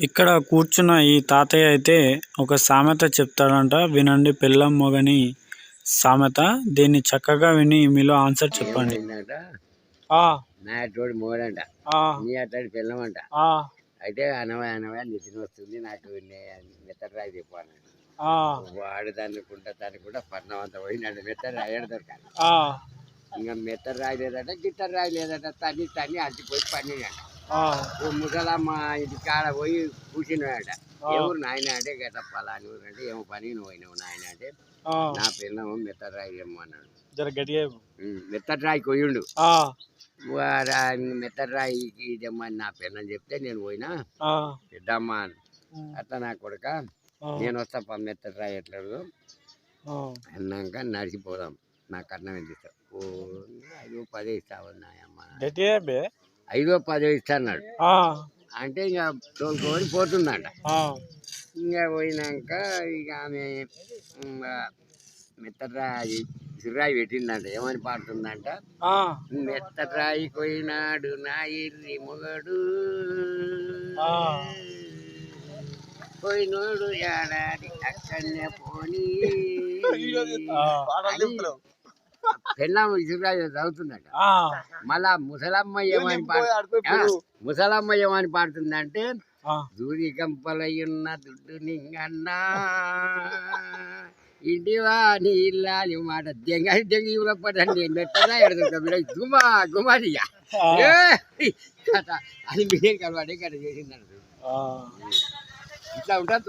ఇక్కడ కూర్చున్న ఈ తాతయ్య అయితే ఒక సామెత చెప్తాడంట వినండి పెళ్ళం మొగని సామెత. దీన్ని చక్కగా విని మీలో ఆన్సర్ చెప్పండి. ఏంటంట ఆ. నా అటువంటి మోడంట ఆ. నీ అట్లాంటి పిల్లమంట ఆ. అయితే అనవయ అనవయ నిద్ర వస్తుంది నాకు మెత్తరాయి చెప్పాను ఆ. వాడు దాన్నుకుంటా దానికుంటా పట్నం అంతా పోయి నన్ను మెత్తరాయి ఏడ దొరకాలి? ఆ. ఇంకా లేదట గిత్తర రాయి లేదట తన్ని అల్చిపోయి పన్నీయంట ఆ ఓ ముసలమ్మ ఇంటి కాడ పోయి కూర్చున్నాడట. ఎవరు నాయన అంటే గట్ట పలాని ఊరు అంటే ఏమో పని నువ్వు పోయినావు నాయన అంటే నా పిల్లము మెత్తరాయి చెప్పు. మెత్తరాయి కొయ్యుండు. మెత్తరాయికి ఇదమ్మని నా పిల్లని చెప్తే నేను పోయినా? ఆ. పెద్దమ్మ అని. అట్లా నా కొడుక నేను వస్తా పా మెత్తరాయి ఎట్లేదు ఆ, అన్నాక నడిచిపోదాం. నా ఎంత ఇస్తావు? ఓ ఐదో పదే ఇస్తావు నాయమ్మ. ఐదో పదే ఇస్తా అన్నాడు ఆ. అంటే ఇక తోలుకొని పోతుందంట. ఇంకా పోయినాక ఇక ఆమె మెత్తరాయి సిర్రాయి పెట్టిందంట. ఏమని పాడుతుందంట? మెత్తరాయి పోయినాడు నా ఇర్రి మొగడు. పోయినోడు ఏడాది అక్కడనే పోని. ఆ. పెళ్ళాము ఇసురాజు చదువుతుందట ఆ. మళ్ళా ముసలమ్మ ఏమని ముసలమ్మ ఏమని పాడుతుందంటే దూరి కంపలయ్యున్న దుడ్డు నింగన్నా ఇంటివా నీ ఇల్లాలి మాట దెంగ దెంగ పడండి మెత్తగా ఎడుతుంటా గుమా గుమారియా. అది మీరే కలవాడే కట్ట చేసిందంట ఆ. ఇట్లా ఉంటుంది